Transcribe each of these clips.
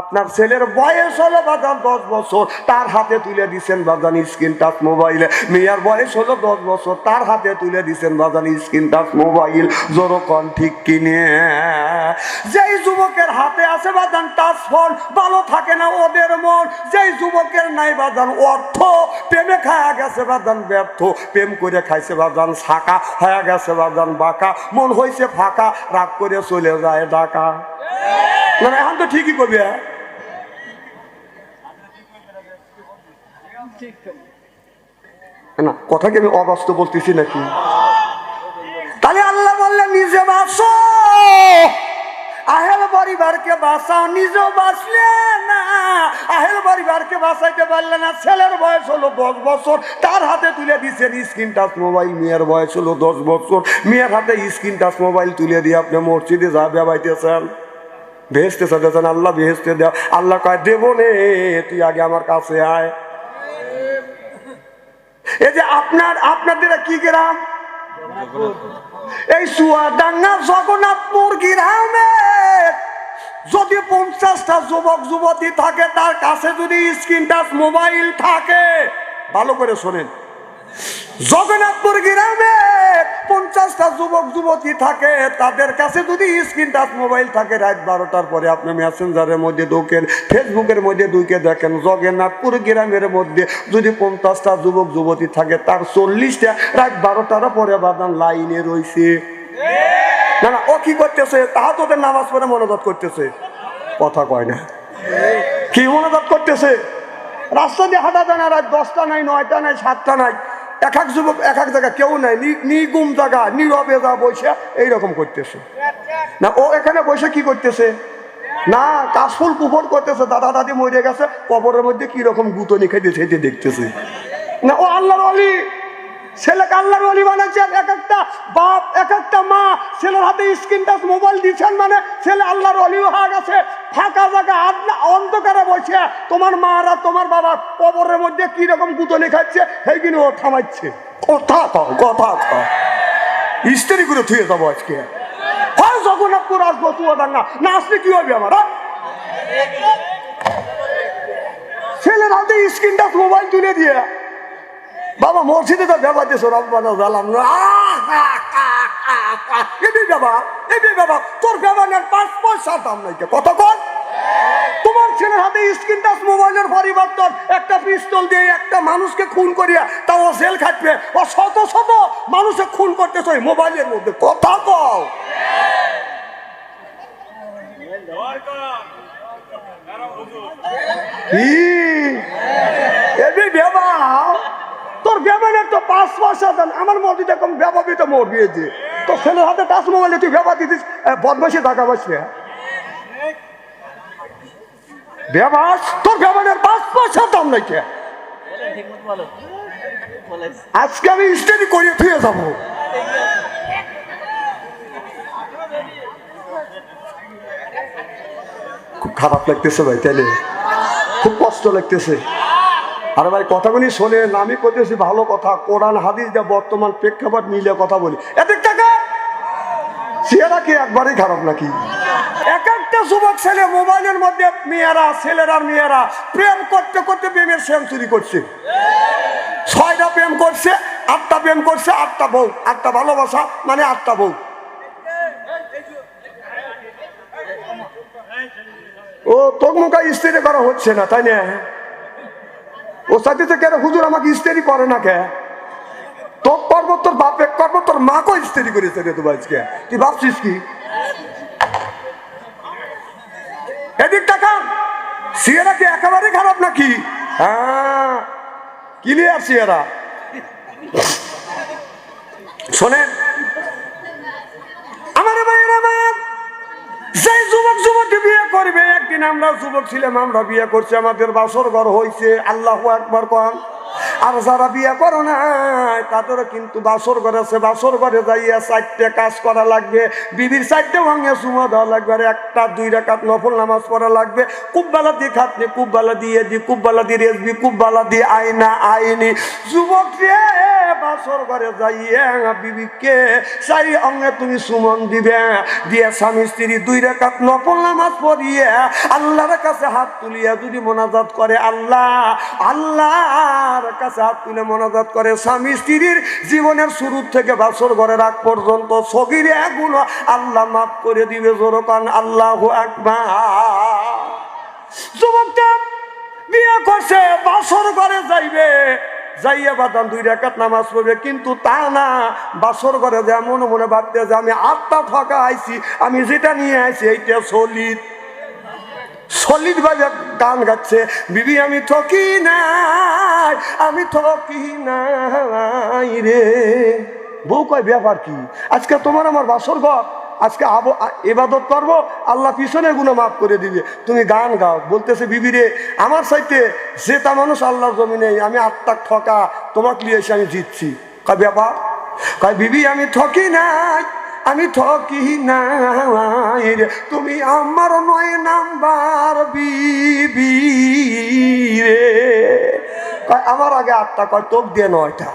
আপনার ছেলের বয়স হলো বাজান দশ বছর, তার হাতে তুলে দিচ্ছেন বাজান স্ক্রিন টাচ মোবাইলে। মেয়ের বয়স হলো দশ বছর, তার হাতে তুলে দিচ্ছেন বাজান স্ক্রিন টাচ মোবাইল। জোরকন ঠিক কিনে। যেই যুবকের হাতে আছে বাজান টাচ ফোন, ভালো থাকে না ওদের মন। যেই যুবকের নাই বাজান অর্থ, প্রেমে খায়া গেছে বাজান ব্যর্থ। প্রেম করে খাইছে বাজান শাখা, হয়ে গেছে বাজান বাঁকা। মন হয়েছে ফাঁকা, রাগ করে চলে যায় ডাকা না না, এখন তো ঠিকই কবি হ্যাঁ? না কথা কি আমি অবাস্তব বলতেছি নাকি? তাহলে আল্লাহ বললেন নিজে বাঁচো। আহেল পরিবারকে বাঁচাও নিজেও বাঁচলে না। আহেল পরিবারকে বাঁচাইতে পারলে না। ছেলের বয়স হলো দশ বছর তার হাতে তুলে দিচ্ছেন স্ক্রিন টাচ মোবাইল। মেয়ের বয়স হলো দশ বছর মেয়ের হাতে স্ক্রিন টাচ মোবাইল তুলে দিয়ে আপনি মসজিদে যা বেবাইতেছেন ভেস্তে চাইতেছেন আল্লাহ ভেস্তে দেওয়া আল্লাহ কয়, দেবো নে, তুই আগে আমার কাছে আয়। এই যে আপনার, আপনাদের কি গ্রাম? এই চুয়াডাঙ্গা জগন্নাথপুর গ্রামে যদি পঞ্চাশটা যুবক, যুবতী থাকে, তার কাছে যদি স্ক্রিন টাচ, মোবাইল থাকে, ভালো করে শোনেন। জগন্নাথপুর গ্রামে পঞ্চাশটা যুবক, যুবতী থাকে, তাদের কাছে যদি স্ক্রিন টাচ মোবাইল থাকে, রাত বারোটার পরে আপনি মেসেঞ্জারের মধ্যে ঢুকেন ফেসবুকের মধ্যে ঢুকে দেখেন, জগন্নাথপুর গ্রামের মধ্যে যদি পঞ্চাশটা যুবক, যুবতী থাকে, তার চল্লিশটা রাত বারোটার পরে বাদান লাইনে রয়েছে না না, ও কি করতেছে? তাহা তোদের নামাজ পড়ে মনোদত করতেছে। কথা কয় না। কি মনোদত করতেছে? রাস্তা দিয়ে হাঁটা যায় না, রাত দশটা নাই, নয়টা নাই, সাতটা নাই। এক এক যুবক এক এক জায়গা কেউ নাই নিগুম জায়গা, নীরবে যা বসে, এইরকম করতেছে। না, ও এখানে বসে কি করতেছে? না, কাশফুল কুফর করতেছে, দাদা দাদি মরে গেছে, কবরের মধ্যে কীরকম গুতো গুতনি দিয়েছে দেখতেছে। না, ও আল্লাহর অলি ছেলেকে আল্লাহর অলি বানাচ্ছেন এক একটা বাপ এক একটা মা ছেলের হাতে স্ক্রিন টাচ মোবাইল দিচ্ছেন মানে ছেলে আল্লাহর অলি হয়ে গেছে। ফাঁকা জায়গা অন্ধকারে বসে তোমার মারা তোমার বাবা কবরের মধ্যে কি রকম গুতনি খাচ্ছে সেই কিনে ও থামাচ্ছে। কথা কও কথা কও। ইস্তেরি করে থুয়ে যাব আজকে। হয় জগন্নাথপুর আসব চুয়াডাঙ্গা না আসলে কি হবে আমার হ্যাঁ? ছেলের হাতে স্ক্রিন টাচ মোবাইল তুলে দিয়ে বাবা, মসজিদে তো ব্যবহার দিয়েছ রব্বানা জালাম এবি বাবা এবি বাবা, তোর ব্যবহারের পাঁচ পয়সা দাম নাই কে। কত তোমার ছেলের হাতে স্ক্রিন টাচ, মোবাইলের পরিবর্তন, একটা পিস্তল দিয়ে একটা মানুষকে খুন করিয়া তাও ও জেল খাটবে। ও শত শত মানুষকে খুন করতেছ ওই মোবাইলের মধ্যে। কথা কও। কি এবি বাবা। তোর পাঁচ পয়সা আমার দেখুন মোর দিয়েছে তো ছেলের হাতে টাচ মোবাইলে তুই দিতিস বদমাসে টাকা পয়সা আজকে আমি করিয়ে খুব খারাপ লাগতেছে ভাই, তাইলে। খুব কষ্ট লাগতেছে। আরে ভাই কথাগুলি শোনেন আমি করতেছি, ভালো কথা। কোরআন, হাদিস দিয়ে বর্তমান প্রেক্ষাপট মিলিয়ে কথা বলি। এদিক টাকা চেহারা কি একবারই খারাপ নাকি? এক একটা যুবক ছেলে মোবাইলের মধ্যে মেয়েরা, ছেলেরা, মেয়েরা প্রেম করতে করতে প্রেমের সেঞ্চুরি করছে। ছয়টা প্রেম করছে, আটটা প্রেম করছে, আটটা বউ, আটটা ভালোবাসা মানে আটটা বউ। ও, তোর মুখা স্ত্রী করা হচ্ছে না, তাই না? ও সাথে কেন? হুজুর আমাকে স্ত্রী করে না কে? তোর করব তোর বাপে করব তোর মাকেও স্ত্রী করেছে রে তো আজকে। তুই ভাবছিস কি? এদিক টাকা সিয়েরা কি একেবারে খারাপ নাকি? হ্যাঁ। ক্লিয়ার সিয়েরা শোনেন একদিন আমরা যুবক ছিলাম, আমরা বিয়ে করছি, আমাদের বাসর ঘর হয়েছে আল্লাহ একবার কন। আর যারা বিয়ে করো না তাদেরও কিন্তু বাসর ঘরে আছে, বাসর ঘরে যাইয়া চারটে কাজ করা লাগবে, বিবির চারটে ভাঙে সুমা দেওয়া লাগবে, আর একটা দুই রেখাত নফল নামাজ পড়া লাগবে। কুব্বালা দিয়ে খাতনি কুব্বালা দিয়ে দি কুব্বালা দিয়ে রেসবি কুব্বালা দিয়ে আইনা আইনি যুবক রে! বাসর ঘরে যাইয়ে বিবিকে, চাই অঙ্গে তুমি সুমন দিবে। দিয়ে স্বামী স্ত্রী দুই রেখাত নফল নামাজ পড়িয়ে আল্লাহর কাছে হাত তুলিয়া যদি মোনাজাত করে, আল্লাহ, আল্লাহর কাছে হাত তুলে মোনাজাত করে, স্বামী স্ত্রীর জীবনের শুরু থেকে বাসর ঘরে রাখ পর্যন্ত সগিরে গুলো আল্লাহ মাফ করে দিবে জোরকান, আল্লাহ আকবার। যুবকটা বিয়ে করছে বাসর ঘরে যাইবে। যাইয়া বাদান দুই রেখাত নামাজ পড়বে। কিন্তু তা না, বাসর ঘরে যে মনে মনে ভাবতে যে আমি আত্মা ঠকা আইছি, আমি যেটা নিয়ে আইছি, এইটা সলিড। সলিড ভাবে গান গাচ্ছে, বিবি, আমি ঠকি নাই, আমি ঠকি নাই রে। বউ কয়, ব্যাপার কি? আজকে তোমার আমার বাসর ঘর? আজকে আবো এবাদত করব, আল্লাহ পিছনে গুলো মাফ করে দিবে। তুমি গান গাও। বলতেছে, বিবি রে, আমার সাইতে যেটা মানুষ আল্লাহর জমিনে, আমি আত্মাক ঠকা তোমাকে এসে আমি জিতছি। কয় ব্যাপার কয়, বিবি, আমি ঠকি নাই, আমি ঠকি রে। তুমি আমার নয় নাম্বার বিবি রে। কয়, আমার আগে আটটা, কয়, তোক দিয়ে নয়টা।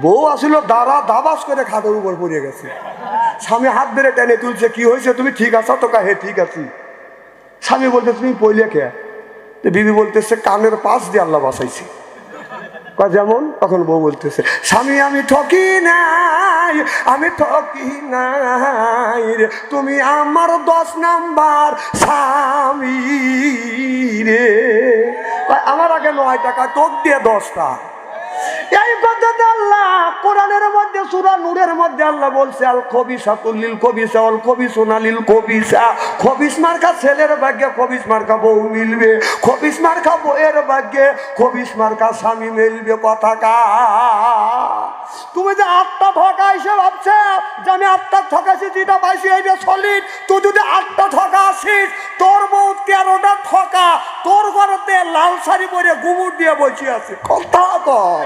বউ আসলে, দাঁড়া, দাবাস করে খাদের উপর পড়ে গেছে। স্বামী হাত ধরে টেনে তুলছে, কি হয়েছে? তুমি ঠিক আছো? তো হে ঠিক আছি। স্বামী বলতে তুমি পইলে কে? বিবি বলতেছে, কানের পাশ দিয়ে আল্লাহ বাসাইছি যেমন? তখন বউ বলতেছে, স্বামী, আমি ঠকি নাই, আমি ঠকি নাই রে। তুমি আমার দশ নাম্বার স্বামী রে। আমার আগে নয় টাকা, তোর দিয়ে দশটা। কথাতে আল্লাহ, কোরআনের মধ্যে, সুরা নূরের মধ্যে আল্লাহ বলছে, আল কবিসা তুল্লিল কবিসা অল কবি সোনালিল কবিসা খবিস মার্কা ছেলের ভাগ্যে, খবিস মার্কা বউ মিলবে। খবিস মার্কা বউয়ের ভাগ্যে, খবিস মার্কা স্বামী মিলবে। কথা তুমি যে আটটা ঠকা এসে ভাবছে, যে আমি আটটা ঠকাছি যেটা পাইছি এইটা সলিড তুই যদি আটটা ঠকা আসিস, তোর বউ তেরোটা ঠকা, তোর ঘরেতে লাল শাড়ি পরে গুমুর দিয়ে বসে আছে। কথা কর